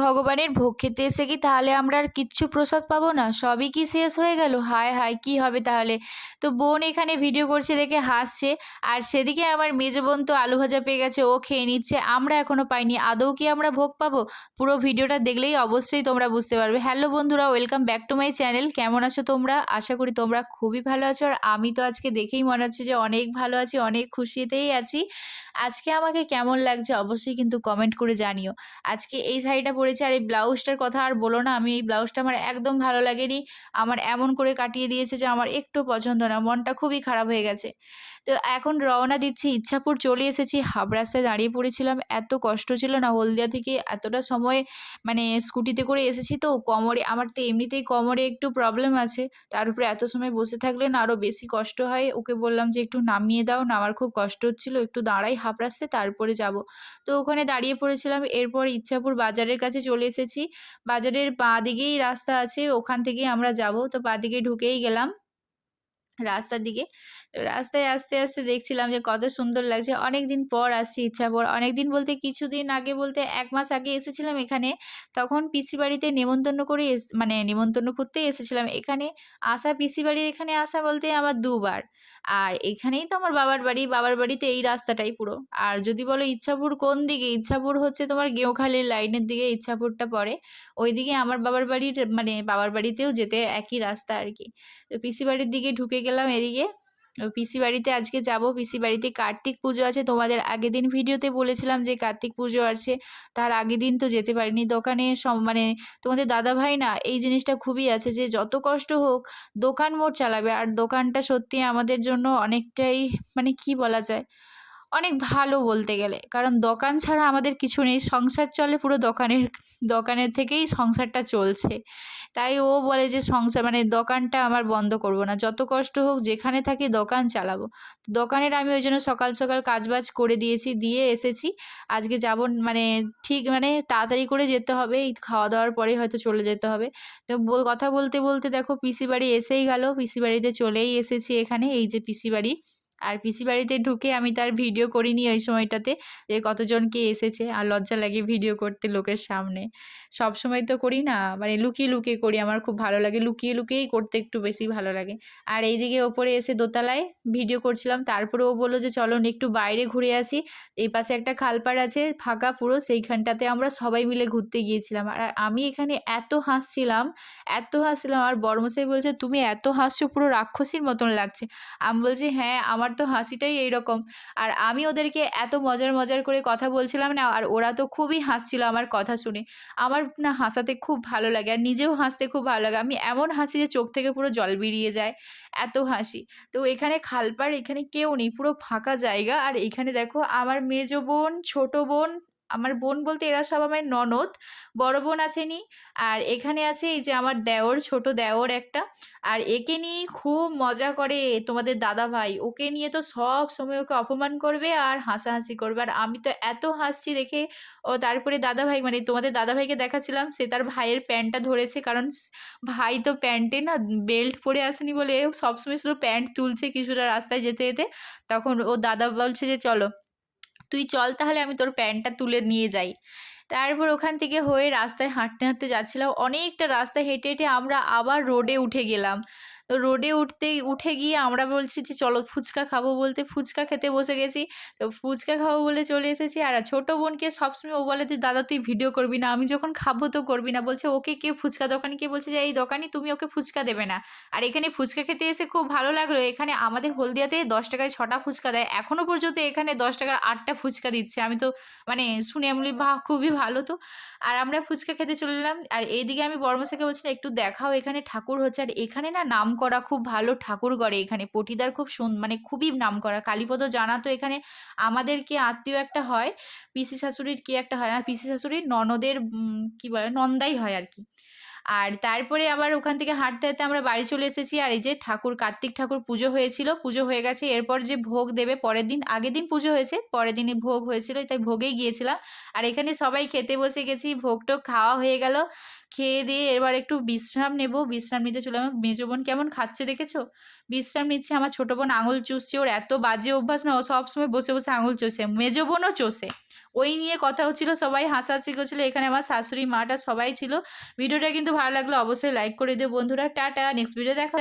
ভগবানের ভোগ খেতে এসে কি তাহলে আমরা আর কিচ্ছু প্রসাদ পাবো না? সবই কি শেষ হয়ে গেল? হায় হায়, কি হবে তাহলে? তো বোন এখানে ভিডিও করছে দেখে হাসছে। আর সেদিকে আমার মেজো বোন তো আলু ভাজা পেয়ে গেছে, ও খেয়ে নিচ্ছে। আমরা এখনও পাইনি। আদৌ কি আমরা ভোগ পাবো? পুরো ভিডিওটা দেখলেই অবশ্যই তোমরা বুঝতে পারবে। হ্যালো বন্ধুরা welcome back to my channel কেমন আছো তোমরা? আশা করি তোমরা খুবই ভালো আছো। আর আমি তো আজকে দেখেই মনে হচ্ছে যে অনেক ভালো আছি, অনেক খুশিতেই আছি। আজকে আমাকে কেমন লাগছে অবশ্যই কিন্তু কমেন্ট করে জানিও। আজকে এই শাড়িটা পরেছি। আর এই ব্লাউজটার কথা আর বলো না, আমি এই ব্লাউজটা আমার একদম ভালো লাগেনি। আমার এমন করে কাটিয়ে দিয়েছে যে আমার একটু পছন্দ না, মনটা খুবই খারাপ হয়ে গেছে। তো এখন রওনা দিচ্ছি, ইচ্ছাপুর চলে এসেছি। হাফ রাস্তায় দাঁড়িয়ে পড়েছিলাম, এত কষ্ট ছিল না হলদিয়া থেকে, এতটা সময় মানে স্কুটিতে করে এসেছি তো, কোমরে আমার তো এমনিতেই কোমরে একটু প্রবলেম আছে। তার উপরে এত সময় বসে থাকলে না আরও বেশি কষ্ট হয়। ওকে বললাম যে একটু নামিয়ে দাও না, আমার খুব কষ্ট হচ্ছিল, একটু দাঁড়াই হাফ রাস্তায় তারপরে যাব। তো ওখানে দাঁড়িয়ে পড়েছিলাম। এরপর ইচ্ছাপুর বাজারের কাছে চলে এসেছি। বাজারের বাঁ দিকেই রাস্তা আছে, ওখান থেকেই আমরা যাব। তো বাঁ দিকে ঢুকেই গেলাম। রাস্তার দিকে। রাস্তায় আস্তে আস্তে দেখছিলাম যে কত সুন্দর লাগছে। অনেক দিন পর আসছি ইচ্ছাপুর অনেক দিন বলতে কিছুদিন আগে বলতে এক মাস আগে এসেছিলাম এখানে। তখন পিসি বাড়িতে নেমন্তন্ন করে মানে নেমন্তন্ন করতেই এসেছিলাম। এখানে আসা পিসি বাড়ির এখানে আসা বলতে আমার দুবার। আর এখানেই তো আমার বাবার বাড়ি। বাবার বাড়িতে এই রাস্তাটাই পুরো। আর যদি বলো ইচ্ছাপুর কোন দিকে? ইচ্ছাপুর হচ্ছে তোমার গেঁওখালির লাইনের দিকে ইচ্ছাপুরটা পড়ে। ওইদিকে আমার বাবার বাড়ির মানে বাবার বাড়িতেও যেতে একই রাস্তা আর কি। তো পিসি বাড়ির দিকে ঢুকে গেলাম এদিকে। পিসি বাড়িতে আজকে যাব। পিসি বাড়িতে কার্তিক পুজো আছে। তোমাদের আগের দিন ভিডিওতে বলেছিলাম যে কার্তিক পুজো আছে। তার আগের দিন তো যেতে পারিনি। দোকানে মানে তোমাদের দাদা ভাই না, এই জিনিসটা খুবই আছে যে যত কষ্ট হোক দোকান মোট চালাবে। আর দোকানটা সত্যি আমাদের জন্য অনেকটাই মানে কি বলা যায় অনেক ভালো বলতে গেলে। কারণ দোকান ছাড়া আমাদের কিছু নেই। সংসার চলে পুরো দোকানের দোকানের থেকেই সংসারটা চলছে। তাই ও বলে যে সংসার মানে দোকানটা আমার বন্ধ করব না। যত কষ্ট হোক যেখানে থাকি দোকান চালাবো। দোকানের আমি ওই জন্য সকাল সকাল কাজবাজ করে দিয়েছি, দিয়ে এসেছি। আজকে যাব মানে ঠিক মানে তাড়াতাড়ি করে যেতে হবে। এই খাওয়া দাওয়ার পরেই হয়তো চলে যেতে হবে। তো কথা বলতে বলতে দেখো পিসি বাড়ি এসেই গেল। পিসি বাড়িতে চলেই এসেছি এখানে। এই যে পিসি বাড়ি। আর পিসি বাড়িতে ঢুকে আমি তার ভিডিও করিনি ওই সময়টাতে যে কতজন কে এসেছে আর লজ্জা লাগে ভিডিও করতে লোকের সামনে। সব সময় তো করি না মানে লুকিয়ে লুকিয়ে করি, আমার খুব ভালো লাগে, লুকিয়ে লুকিয়েই করতে একটু বেশি ভালো লাগে। আর এইদিকে ওপরে এসে দোতলায় ভিডিও করছিলাম তারপরে ও বলল যে চলো একটু বাইরে ঘুরে আসি, এই পাশে একটা খালপাড় আছে, ফাঁকা পুরো, সেইখানটাতে আমরা সবাই মিলে ঘুরতে গিয়েছিলাম। আর আমি এখানে এত হাসছিলাম এত হাসছিলাম, আর বড়মশাই বলছে, তুমি এত হাসছো, পুরো রাক্ষসীর মতন লাগছে। আমি বলছি হ্যাঁ আমার তো হাসিটাই এইরকম। আর আমি ওদেরকে এত মজার মজার করে কথা বলছিলাম না, আর ওরা তো খুবই হাসছিল আমার কথা শুনে। আমার না হাসাতে খুব ভালো লাগে, আর নিজেও হাসতে খুব ভালো লাগে। আমি এমন হাসি যে চোখ থেকে পুরো জল বেরিয়ে যায়, এত হাসি। তো এখানে খালপাড়, এখানে কেউ নেই, পুরো ফাঁকা জায়গা। আর এখানে দেখো, আমার মেজো বোন, ছোট বোন আমার বোন বলতে এরা সব আমার ননদ, বড় বোন আসেনি আর এখানে আছে এই যে আমার দেওর, ছোট দেওর একটা। আর একে নিয়ে খুব মজা করে তোমাদের দাদা ভাই। ওকে নিয়ে তো সব সময় ওকে অপমান করবে আর হাসাহাসি করবে। আর আমি তো এত হাসছি দেখে ও তারপরে দাদা ভাই মানে তোমাদের দাদা ভাইকে দেখাচ্ছিলাম, সে তার ভাইয়ের প্যান্টটা ধরেছে। কারণ ভাই তো প্যান্টে না বেল্ট পরে আসেনি বলে সবসময় শুধু প্যান্ট তুলছে কিছুটা রাস্তায় যেতে যেতে। তখন ও দাদা বলছে যে, চলো। তুই চল তাহলে আমি তোর প্যান্টটা তুলে নিয়ে যাই। তারপর ওখান থেকে হয়ে রাস্তায় হাঁটতে হাঁটতে যাচ্ছিলাম। অনেকটা রাস্তা হেঁটে হেঁটে আমরা আবার রোডে উঠে গেলাম। তো রোডে উঠতে, উঠে গিয়ে আমরা বলছি যে, চলো ফুচকা খাব বলতে ফুচকা খেতে বসে গেছি। তো ফুচকা খাব বলে চলে এসেছি। আর ছোটো বোনকে সবসময় ও বলে যে, দাদা, তুই ভিডিও করবি না, আমি যখন খাব তো করবি না। বলছে, ওকে কে ফুচকা দোকানে? কে বলছে যে, এই দোকানি, তুমি ওকে ফুচকা দেবে না। আর এখানে ফুচকা খেতে এসে খুব ভালো লাগল। এখানে আমাদের হলদিয়াতে দশ টাকায় ছটা ফুচকা দেয়। এখনও পর্যন্ত এখানে দশ টাকার আটটা ফুচকা দিচ্ছে। আমি তো মানে শুনে আমি বাহ খুবই ভালো তো। আর আমরা ফুচকা খেতে চলে এলাম। আর এইদিকে আমি বর্মশাকে বলছি একটু দেখাও এখানে ঠাকুর হচ্ছে। আর এখানে না নাম করা খুব ভালো ঠাকুর গড়ে এখানে। পটিদার খুব সুন মানে খুবই নাম করা কালীপদ জানা তো এখানে আমাদের কি আত্মীয় একটা হয়, পিসি শাশুড়ির কি একটা হয় না, পিসি শাশুড়ির ননদের কি বলে, নন্দাই হয় আর কি। আর তারপরে আবার ওখান থেকে হাঁটতে হাঁটতে আমরা বাড়ি চলে এসেছি। আর এই যে ঠাকুর, কার্তিক ঠাকুর পুজো হয়েছিল, পুজো হয়ে গেছে। এরপর যে ভোগ দেবে পরের দিন, আগের দিন পুজো হয়েছে, পরের দিনে ভোগ হয়েছিল, তাই ভোগেই গিয়েছিলাম। আর এখানে সবাই খেতে বসে গেছি, ভোগ টোগ খাওয়া হয়ে গেল। খেয়ে দিয়ে এবার একটু বিশ্রাম নেব। বিশ্রাম নিতে চলে আমার মেজো বোন কেমন খাচ্ছে দেখেছ? বিশ্রাম নিচ্ছে আমার ছোটো বোন আঙুল চুষছে, ওর এত বাজে অভ্যাস না, ও সবসময় বসে বসে আঙুল চষে, মেজো বোনও চষে। ওই নিয়ে কথা হচ্ছিল, সবাই হাসাহাসি করছিল, এখানে আমার শাশুড়ি, মাটা সবাই ছিল। ভিডিওটা কিন্তু ভালো লাগল অবশ্যই লাইক করে দিও বন্ধুরা। টাটা নেক্সট ভিডিও দেখা